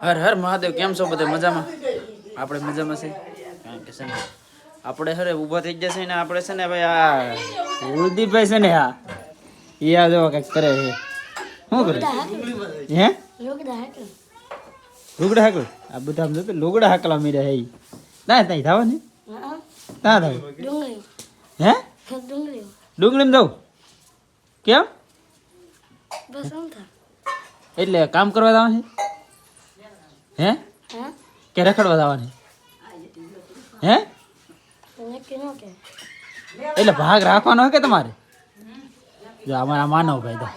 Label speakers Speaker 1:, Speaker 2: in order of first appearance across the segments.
Speaker 1: હર હર મહાદેવ કેમ છો બધા? મજામાં? આપણે મજામાં છે કારણ કે છે ને આપણે હરે ઊભા થઈ જશે ને આપણે છે ને ભાઈ આ કુલદીપભાઈ છે ને હા એ આ જો કંઈક કરે છે. શું કરે હે? લુગડા હાકલ? આ બધા આમ જોતો લુગડા હાકલા મીરે હે ના ત્યાં થાવ ને. ના થાવ હે? ડુંગળીમાં જાઉં કેમ? એટલે કામ કરવા જવાનું છે? હે? કે રખડવા જવાનું? હે? એટલે ભાગ રાખવાનો હોય કે તમારે? જો, અમારા માનવ ભાઈ તો.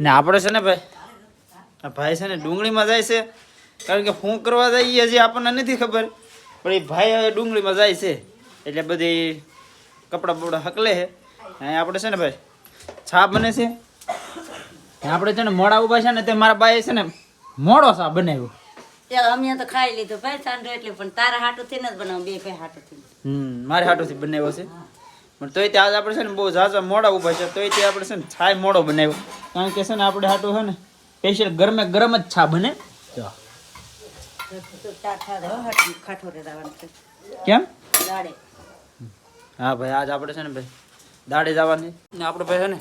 Speaker 1: ને આપણે છે ને ભાઈ ભાઈ છે ને ડુંગળીમાં જાય છે. કારણ કે શું કરવા જઈએ હજી આપણને નથી ખબર. પણ એ ભાઈ હવે ડુંગળીમાં જાય છે. એટલે બધી કપડાં બપડા હકલે છે. અહીં આપણે છે ને ભાઈ, છાપ બને છે. આપણે છે ને મોડા ઊભા છે ને તે મારા બાએ છે ને મોડો સા બનાવ્યો?
Speaker 2: અમે તો ખાઈ લીધું ભાઈ સાંડો એટલે પણ તારા હાટું થઈને નથી બનાવ બે ભાઈ હાટું થી
Speaker 1: હમ મારે હાટોથી બનાવ્યો છે. પણ તોય ત્યાં આપણે છે ને બહુ ઝાઝા મોડા ઊભા છે તોય તે આપણે છે ને છાય મોડો બનાવ્યો. કારણ કે છે ને આપણે હાટું છે ને સ્પેશિયલ ગરમે ગરમ જ છા બને.
Speaker 2: હાટું
Speaker 1: કેમ?
Speaker 2: દાડે.
Speaker 1: હા ભાઈ આજ આપણે છે ને ભાઈ દાડે જવાની. ને આપણે ભાઈ છે ને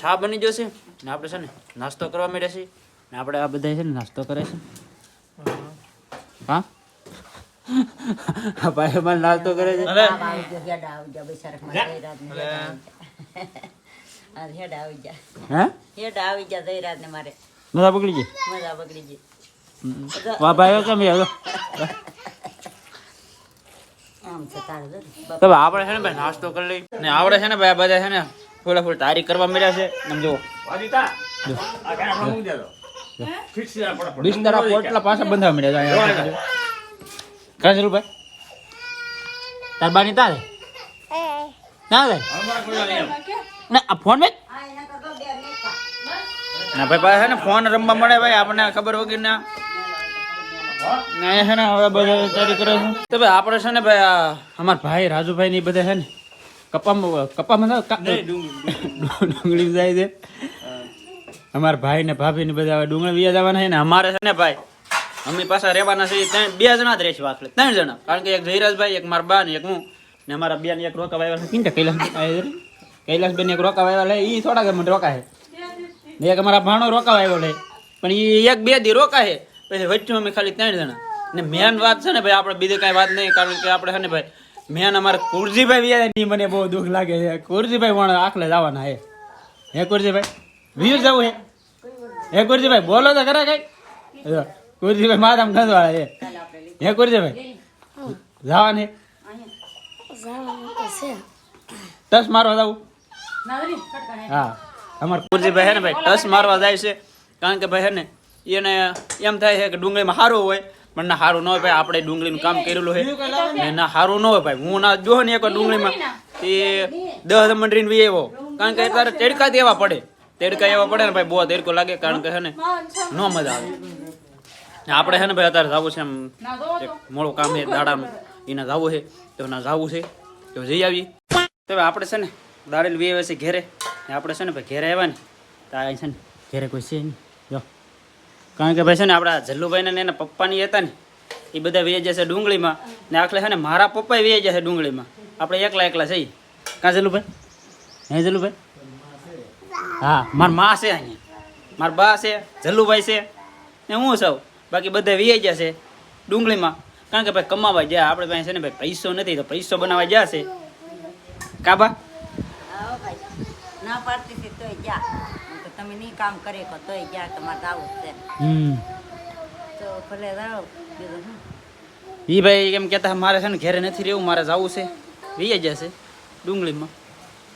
Speaker 1: છા બની જશે ને આપણે છે ને નાસ્તો કરવા માંડ્યા છીએ. ને આપણે આ બધા છે ને નાસ્તો કરે છે? હા. આ ભાઈ અમારે નાસ્તો કરે છે?
Speaker 2: આવ આવી ગયો હેડા આવી જા બિચારા ને આવી જા આ હેડા આવી જા
Speaker 1: હે?
Speaker 2: હેડા આવી જા જયરાજ ને મારે.
Speaker 1: મજા પકડી ગઈ?
Speaker 2: મજા બગડી ગઈ.
Speaker 1: વાહ ભાઈ કેમ યાર
Speaker 2: આમ છે ને.
Speaker 1: તો ભાઈ આપણે છે ને ભાઈ નાસ્તો કરી લઈ ને આવડે છે ને ભાઈ બધા છે ને થોડા થોડી તારી કરવા મળ્યા છે. આમ જુઓ. બિસ્તરા પોટલા પાછા બંધવા મળ્યા છે જરૂર ભાઈ? તાર બાની તારે? ના થાય ના આ ફોન મેં? ના ભાઈ પાસે છે ને ફોન રમવા મળે ભાઈ આપણને ખબર વગર ના ના છે ને હવે બધા તૈયારી કરે છે. તો ભાઈ આપણે છે ને ભાઈ આ અમારા ભાઈ રાજુભાઈ ની બધા છે ને કપામાં કપામાં ડુંગળી જાય છે. અમારા ભાઈ ને ભાભી ને બધા ડુંગળ વિયા જવાના છે ને અમારે છે ને ભાઈ, મમ્મી પાછા રહેવાના છે. ત્રણ બે જણા જ રહેશે વાસલે ત્રણ જણા. કારણ કે એક જયરાજભાઈ એક મારા બા ને એક હું. ને અમારા બેન એક રોકા આવ્યા છે. કિંટા કૈલાસ કૈલાસબેન એક રોકા આવ્યા લે એ થોડા ગમે રોકા એક અમારા ભાણો રોકા આવ્યો લે. પણ એ એક બે દી રોકા છે. પછી વચ્ચે અમે ખાલી ત્રણ જણા. ને મેન વાત છે ને ભાઈ, આપણે બીજી કાંઈ વાત નહીં, કારણ કે આપણે છે ને ભાઈ, મેન અમારે કુરજીભાઈ વ્યા મને બહુ દુઃખ લાગે છે. કુરજીભાઈ પણ આખલે જવાના હે હે કુરજીભાઈ? વીર જવું હે? હે કુરજીભાઈ, બોલો તો ખરા કઈ. ગુરજીભાઈ મારા ગંધવાળા હે હે કુરજીભાઈ, જવાને. ટસ મારવા જવું? હા, અમાર ગુરજીભાઈ હે ને ભાઈ, ટસ મારવા જાય છે. કારણ કે ભાઈ હે ને, એને એમ થાય છે કે ડુંગળીમાં સારું હોય, પણ ના સારું ન હોય ભાઈ, આપણે ડુંગળીનું કામ કરેલું છે. ને ના સારું ન હોય ભાઈ, હું ના જો ને એક ડુંગળીમાં, એ દસ મંડરીને વી આવ્યો કારણ કે અત્યારે તેડકા એવા પડે. તેડકા એવા પડે ને ભાઈ, બહુ તેડકો લાગે કારણ કે છે ને, ન મજા આવે. આપણે છે ને ભાઈ, અત્યારે જવું છે એમ મોડું કામ છે, દાડાનું. એને જવું છે, તો ના જવું છે, તો જઈ આવીએ. તો આપણે છે ને દાડેલ વી આવે ઘેરે આપણે છે ને ભાઈ, ઘેરે આવ્યા ને, તો આ છે ને, ઘેરે કોઈ છે નહીં. જો. કારણ કે ભાઈ છે ને, આપણા જલ્લુભાઈને ને એના પપ્પાની હતા ને, એ બધા વી જશે ડુંગળીમાં, ને આખલે છે ને, મારા પપ્પાએ વી જશે ડુંગળીમાં. આપણે એકલા એકલા છીએ કાં જલ્લુભાઈ? હે જલ્લુભાઈ? હા માર મા છે અહીંયા. માર બા છે જલ્લુભાઈ છે ને હું સૌ બાકી બધા વી જશે ડુંગળીમાં. કારણ કે ભાઈ કમાવા જાય આપણે પાસે છે ને ભાઈ પૈસો નથી તો પૈસો બનાવવા જશે કાબા
Speaker 2: ના પાડતી તોય જા તો તમે નહીં કામ કરે કો તોય જા તમારે આવું છે.
Speaker 1: હમ.
Speaker 2: તો ભલે શું
Speaker 1: ઈ ભાઈ એમ કહેતા મારે છે ને ઘરે નથી રહેવું મારે જવું છે. વી જશે ડુંગળીમાં.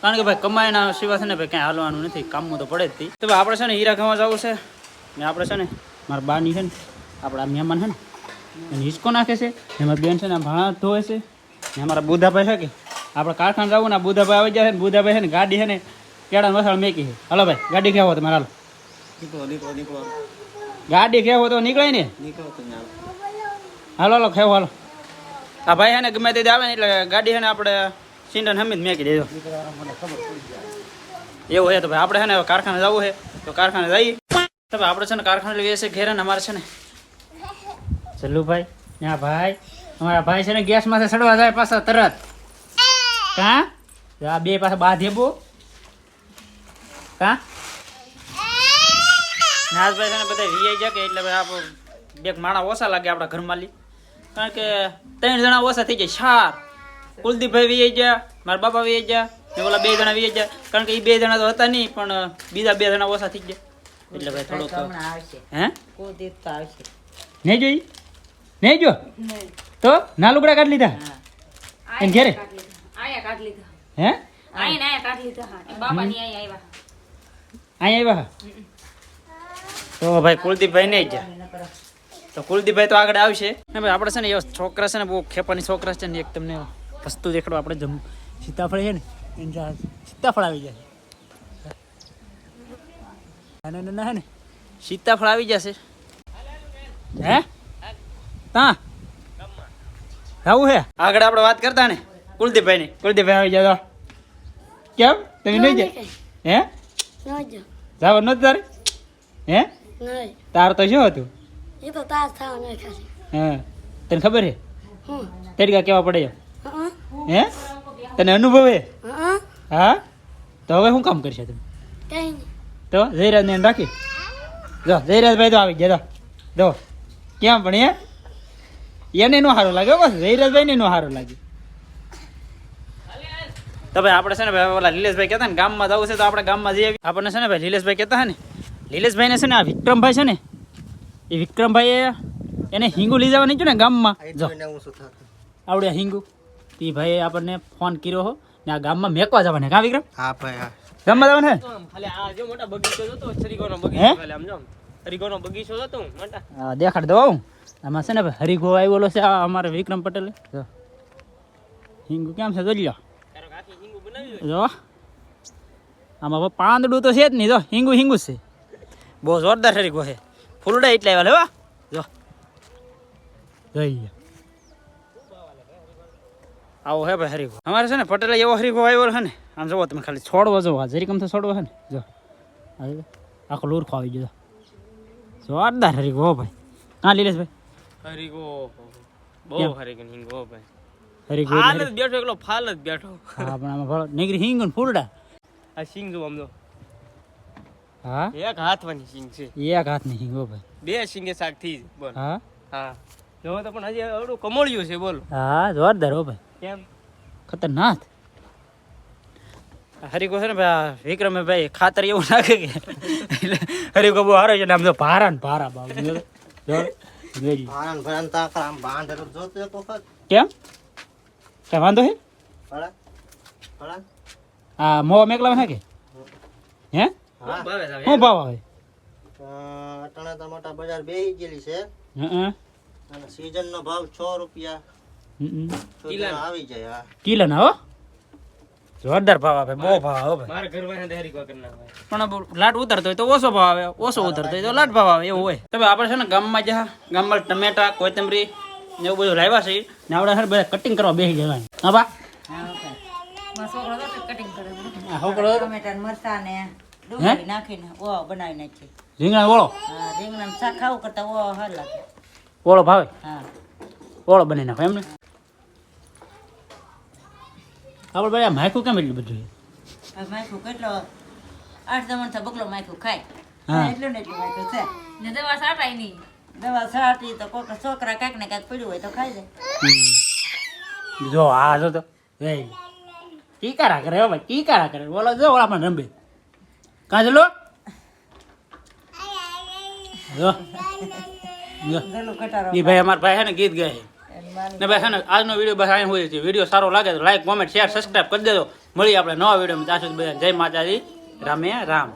Speaker 1: કારણ કે ભાઈ કમાઈના સિવાય છે ને ભાઈ કાંઈ હાલવાનું નથી કામમાં તો પડે જ તી. તો ભાઈ આપણે છે ને હીરા ખાવા જવું છે. ને આપણે છે ને મારા બાની છે ને આપણા મહેમાન છે ને એને હિસકો નાખે છે. એમાં બેન છે ને ભાણા ધોવે છે. ને અમારા બુધાભાઈ છે કે આપણે કારખાન જવું ને બુધાભાઈ આવી જાય છે ને બુધાભાઈ છે ને ગાડી છે ને કેળા વસાળ મેકી છે. હલો ભાઈ ગાડી કેવો તમારે હાલો. ગાડી કેવો તો નીકળે ને. હાલો હાલો ખેવો હાલો. આ ભાઈ છે ને ગમે તે આવે ને એટલે ગાડી છે ને આપણે સિંડન હમી જ મેકી દેજો. એવું હે તો ભાઈ, આપણે છે ને કારખાને જવું છે તો કારખાને જઈએ તો ભાઈ, આપણે છે ને કારખાને લઈએ છીએ ઘેરે અમારે છે ને. ચલ્લુભાઈ ના ભાઈ, અમારા ભાઈ છે ને ગેસમાંથી સડવા જાય પાછા તરત. કા? આ બે પાછા બાંધે બો કા? નાથભાઈ છે ને બધા વીઆઈ જાય કે એટલે ભાઈ આપણે બે માણા ઓછા લાગે આપણા ઘરમાં લી કારણ કે ત્રણ જણા ઓછા થઈ જાય, ચાર. કુલદીપભાઈ વીઆઈ ગયા મારા બાપા વીઆઈ ગયા ને ઓલા બે જણા વી ગયા. કારણ કે એ બે જણા તો હતા નહીં પણ બીજા બે જણા ઓછા થઈ ગયા. એટલે ભાઈ થોડુંક હે?
Speaker 2: કુલદીપ તો આવશે.
Speaker 1: નહીં જોઈ નહીં જો તો ના લુગડા કાઢી લીધા? એમ ઘેરે?
Speaker 3: આયા કાઢ લીધા.
Speaker 1: હે?
Speaker 3: આયા આયા કાઢ લીધા. હા એ આયા આવ્યા
Speaker 1: અહીંયા આવ્યા તો ભાઈ કુલદીપભાઈ નહીં જ તો કુલદીપભાઈ તો આગળ આવશે. ને ભાઈ આપણે છે ને છોકરા છે ને બહુ ખેપાની છોકરા છે ને એક તમને વસ્તુ દેખાડો આપણે જમ સીતાફળ છે ને એની સીતાફળ આવી જાય નાના નાના હે ને સીતાફળ આવી જશે. હે? તા? આવું હે? આગળ આપણે વાત કરતા ને કુલદીપભાઈ ની કુલદીપભાઈ આવી જાય કેમ? તમે નહીં જાય? હે? જાવ ન તારે? હે? તાર તો શું હતું?
Speaker 4: એ તો તાર થાવ નહીં ખાલી
Speaker 1: હા. તને ખબર હે
Speaker 4: હું?
Speaker 1: તરીકા કેવા પડે છે?
Speaker 4: હા?
Speaker 1: હે તને અનુભવ? હા?
Speaker 4: હા
Speaker 1: તો હવે શું કામ કરશે તમે? તો જયરાજ ને રાખી? જો જયરાજભાઈ તો આવી ગયા જો. ક્યાં કેમ પણ એ? એને નો સારું લાગે બસ જયરાજભાઈ ને નો સારું લાગે તો ભાઈ આપણે છે ને ભાઈ ઓલા લીલેશભાઈ કહેતા ને ગામમાં જવું છે તો આપણે ગામમાં જઈએ. આપણને છે ને ભાઈ લીલેશભાઈ કહેતા હે ને લીલેશભાઈને છે ને આ વિક્રમભાઈ છે ને એ વિક્રમભાઈએ એને હિંગુ લઈ જવાની છે ને ગામમાં. જો. આવડે હિંગુ. તે ભાઈ આપણને ફોન કર્યો હો ને આ ગામમાં મેકવા જવાને. કા વિક્રમ?
Speaker 5: હા ભાઈ હા.
Speaker 1: ગામમાં જવાને હે?
Speaker 5: ખાલી આ જો મોટા બગીચો જોતો સરીગોનો બગીચો ખાલી આમ જો સરીગોનો બગીચો જોતો મોટા.
Speaker 1: હા દેખાડ દો આવું. આમાં છે ને ભાઈ હરિગો આવેલો છે આ અમારે વિક્રમ પટેલ. જો. હિંગુ કેમ છે જોઈ લો
Speaker 5: તારો આખી હિંગુ બનાવી
Speaker 1: જો. આમાં પાંદડું તો છે જ નહીં જો. હિંગુ હિંગુ છે. બહુ જોરદાર હરિગો છે. ફૂલડા એટલે આવ્યા લેવા જો. જોઈ આવો હે ભાઈ હરિગો અમારે છે ને પટેલ એવો હરિગો આવ્યો છે ને આમ જુઓ તમે ખાલી છોડવો જો આ જરીકમ તો છોડવો છે ને જો. આખો લૂરખો આવી ગયો. જોરદાર હરિગો હો ભાઈ. હા લીલેશભાઈ
Speaker 5: હરીગો બહુ
Speaker 1: કેમ?
Speaker 5: હરીગો હિંગો ભાઈ.
Speaker 1: હરિગો
Speaker 5: ફાલ જ બેઠો એકલો ફાલ જ બેઠો.
Speaker 1: હા પણ આમાં નીકળી હિંગ ને ફૂલડા.
Speaker 5: આ સિંગ જો આમ જો.
Speaker 1: હા?
Speaker 5: એક હાથવાની સિંગ છે.
Speaker 1: એક હાથની હિંગ ભાઈ.
Speaker 5: બે સિંગે બોલ.
Speaker 1: હા?
Speaker 5: હા. જો તો પણ હજી અવડું કમળ્યું છે બોલો.
Speaker 1: હા જોરદાર હો ભાઈ.
Speaker 5: કેમ
Speaker 1: ખતરનાક હરિકો છે ને ભાઈ વિક્રમે ભાઈ ખાતર એવું નાખે કે એટલે હરિકો બહુ હારો છે ને આમ તો ભારા ને ભારા
Speaker 6: વખત
Speaker 1: કેમ કઈ વાંધો હે
Speaker 6: ભલા ભલા
Speaker 1: આ મોવા મેકલા નાખે હે
Speaker 6: હા
Speaker 5: ભાવે
Speaker 1: શું ભાવ આવે
Speaker 6: અટાણે તો મોટા બજાર બેહી ગયેલી છે
Speaker 1: હં,
Speaker 6: અને સીઝન નો ભાવ છ રૂપિયા સુધીનો આવી જાય હા.
Speaker 1: કિલો ના હો? જોરદાર ભાવ આવે બહુ ભાવ આવે
Speaker 5: મારા ઘર વાળા હરીગો કરી કરના
Speaker 1: પણ લાટ ઉતરતો હોય તો ઓછો ભાવ આવે ઓછો ઉતરતો હોય તો લાટ ભાવ આવે એવું હોય. તો આપણે છે ને ગામમાં જા ગામમાં ટમેટા કોથમરી ને એવું બધું લાવ્યા છે ને આપણે છે બધા કટિંગ કરવા બેસી જવાનું હા બા?
Speaker 2: હા okay.
Speaker 3: મારો છોકરો તો કટિંગ કરે
Speaker 1: છોકરો
Speaker 2: ટમેટા ને ને ડુંગળી નાખીને ઓ બનાવી નાખી
Speaker 1: રીંગણા ઓળો?
Speaker 2: હા રીંગણાનું શાક ખાવું કરતા ઓ હાર લાગે.
Speaker 1: ઓળો ભાવે?
Speaker 2: હા.
Speaker 1: ઓળો બની નાખો એમને. આપણે ભાઈ આ માયકું કેમ એટલું બધું
Speaker 2: માખું કેટલો? આઠ જમણ થાય બગલો માખું ખાય.
Speaker 1: હા.
Speaker 2: એટલું ને એટલું માખું છે.
Speaker 3: ને દવા સાટાય નહીં.
Speaker 2: દવા સાટી તો છોકરા કાંઈક ને કાંઈક પડ્યું હોય તો ખાઈ જાય
Speaker 1: જો આ જો તો એ ટીકારા કરે હો ભાઈ ટીકારા કરે બોલો જો ઓલા પણ રંબે. કાં ચલો જો. એ ભાઈ અમારા ભાઈ ને ગીત ગાય ને ભાઈ છે ને, આજનો વીડિયો બસ અહીં હોય છે. વીડિયો સારો લાગે તો લાઈક કોમેન્ટ શેર સબસ્ક્રાઈબ કરી દેજો. મળી આપણે નવા વિડીયોમાં. ત્યાં સુધી બધા જય માતાજી. રામે રામ.